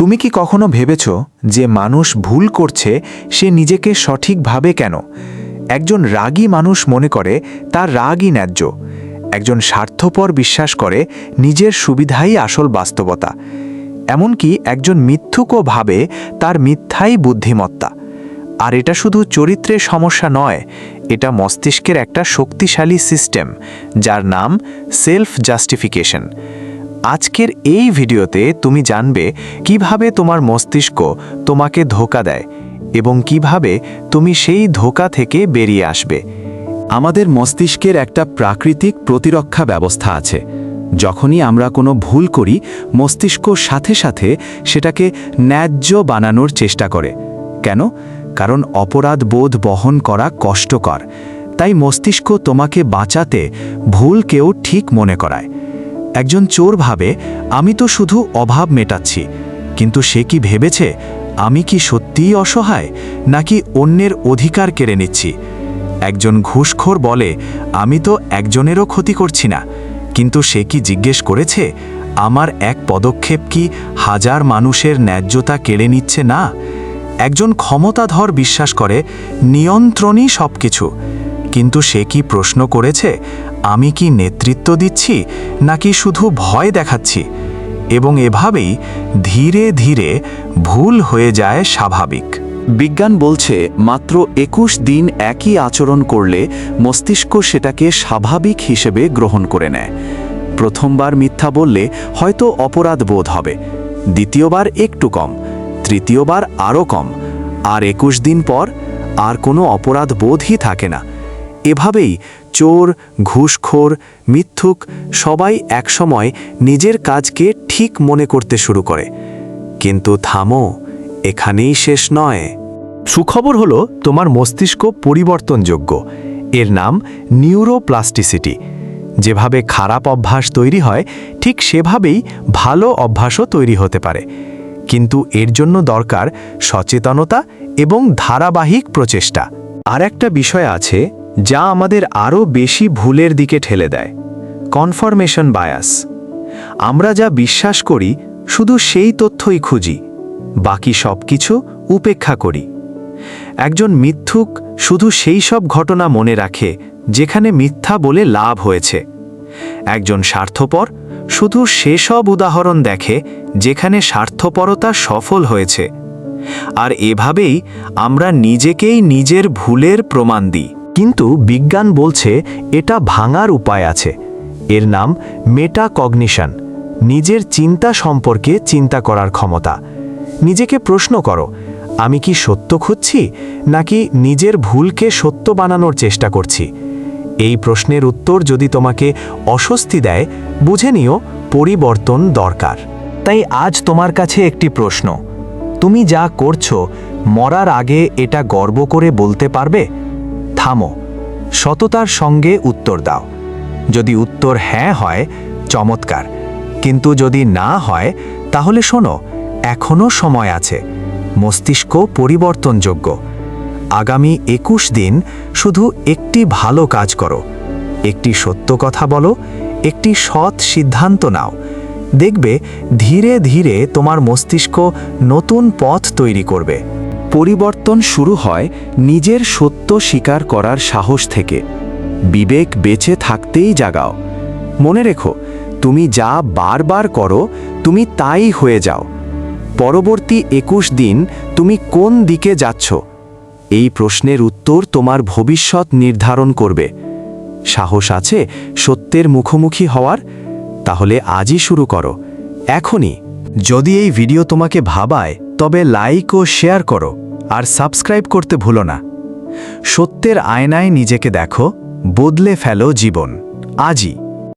তুমি কি কখনো ভেবেছ যে মানুষ ভুল করছে, সে নিজেকে সঠিকভাবে কেন? একজন রাগী মানুষ মনে করে, তার রাগই ন্যায্য। একজন স্বার্থপর বিশ্বাস করে, নিজের সুবিধাই আসল বাস্তবতা। এমনকি একজন মিথ্যুকও ভাবে, তার মিথ্যাই বুদ্ধিমত্তা। আর এটা শুধু চরিত্রের সমস্যা নয়, এটা মস্তিষ্কের একটা শক্তিশালী সিস্টেম, যার নাম সেলফ জাস্টিফিকেশন। আজকের এই ভিডিওতে তুমি জানবে কীভাবে তোমার মস্তিষ্ক তোমাকে ধোকা দেয় এবং কীভাবে তুমি সেই ধোকা থেকে বেরিয়ে আসবে। আমাদের মস্তিষ্কের একটা প্রাকৃতিক প্রতিরক্ষা ব্যবস্থা আছে। যখনই আমরা কোনো ভুল করি, মস্তিষ্ক সাথে সাথে সেটাকে ন্যায্য বানানোর চেষ্টা করে। কেন? কারণ অপরাধ বোধ বহন করা কষ্টকর। তাই মস্তিষ্ক তোমাকে বাঁচাতে ভুলকেও ঠিক মনে করায়। একজন চোর ভাবে, আমি তো শুধু অভাব মেটাচ্ছি, কিন্তু সে কি ভেবেছে আমি কি সত্যিই অসহায়, নাকি অন্যের অধিকার কেড়ে নিচ্ছি? একজন ঘুষখোর বলে, আমি তো একজনেরও ক্ষতি করছি না, কিন্তু সে কি জিজ্ঞেস করেছে, আমার এক পদক্ষেপ কি হাজার মানুষের ন্যায্যতা কেড়ে নিচ্ছে না? একজন ক্ষমতাধর বিশ্বাস করে, নিয়ন্ত্রণই সব কিছু কিন্তু সে কি প্রশ্ন করেছে আমি কি নেতৃত্ব দিচ্ছি নাকি শুধু ভয় দেখাচ্ছি? এবং এভাবেই ধীরে ধীরে ভুল হয়ে যায় স্বাভাবিক। বিজ্ঞান বলছে, মাত্র একুশ দিন একই আচরণ করলে মস্তিষ্ক সেটাকে স্বাভাবিক হিসেবে গ্রহণ করে নেয়। প্রথমবার মিথ্যা বললে হয়তো অপরাধ বোধ হবে। দ্বিতীয়বার একটু কম, তৃতীয়বার আরও কম। আর একুশ দিন পর আর কোনো অপরাধ বোধই থাকে না। এভাবেই চোর, ঘুষখোর, মিথ্যুক সবাই একসময় নিজের কাজকে ঠিক মনে করতে শুরু করে। কিন্তু থামো, এখানেই শেষ নয়। সুখবর হলো, তোমার মস্তিষ্ক পরিবর্তনযোগ্য। এর নাম নিউরোপ্লাস্টিসিটি। যেভাবে খারাপ অভ্যাস তৈরি হয়, ঠিক সেভাবেই ভালো অভ্যাসও তৈরি হতে পারে। কিন্তু এর জন্য দরকার সচেতনতা এবং ধারাবাহিক প্রচেষ্টা। আর একটা বিষয় আছে যা আমাদের আরও বেশি ভুলের দিকে ঠেলে দেয়। কনফরমেশন বায়াস আমরা যা বিশ্বাস করি, শুধু সেই তথ্যই খুঁজি। বাকি সব কিছু উপেক্ষা করি। একজন মিথ্যুক শুধু সেই সব ঘটনা মনে রাখে, যেখানে মিথ্যা বলে লাভ হয়েছে। একজন স্বার্থপর শুধু সেসব উদাহরণ দেখে, যেখানে স্বার্থপরতা সফল হয়েছে। আর এভাবেই আমরা নিজেকেই নিজের ভুলের প্রমাণ দিই। কিন্তু বিজ্ঞান বলছে এটা ভাঙার উপায় আছে। এর নাম মেটাকগনিশন, নিজের চিন্তা সম্পর্কে চিন্তা করার ক্ষমতা। নিজেকে প্রশ্ন করো, আমি কি সত্য খুঁজছি, নাকি নিজের ভুলকে সত্য বানানোর চেষ্টা করছি? এই প্রশ্নের উত্তর যদি তোমাকে অস্বস্তি দেয়, বুঝে নিও পরিবর্তন দরকার। তাই আজ তোমার কাছে একটি প্রশ্ন, তুমি যা করছ, মরার আগে এটা গর্ব করে বলতে পারবে? থামো, সততার সঙ্গে উত্তর দাও। যদি উত্তর হ্যাঁ হয়, চমৎকার। কিন্তু যদি না হয়, তাহলে শোনো এখনও সময় আছে। মস্তিষ্ক পরিবর্তনযোগ্য। আগামী একুশ দিন শুধু একটি ভালো কাজ করো। একটি সত্য কথা বলো, একটি সৎ সিদ্ধান্ত নাও। দেখবে, ধীরে ধীরে তোমার মস্তিষ্ক নতুন পথ তৈরি করবে। পরিবর্তন শুরু হয় নিজের সত্য স্বীকার করার সাহস থেকে। বিবেক বেঁচে থাকতেই জাগাও। মনে রেখো, তুমি যা বারবার করো, তুমি তাই হয়ে যাও। পরবর্তী একুশ দিন তুমি কোন দিকে যাচ্ছ? এই প্রশ্নের উত্তর তোমার ভবিষ্যৎ নির্ধারণ করবে। সাহস আছে সত্যের মুখোমুখি হওয়ার? তাহলে আজই শুরু করো। এখনই। যদি এই ভিডিও তোমাকে ভাবায় তবে লাইক ও শেয়ার করো আর সাবস্ক্রাইব করতে ভুলো না। সত্যের আয়নায় নিজেকে দেখো, বদলে ফেলো জীবন। আজই।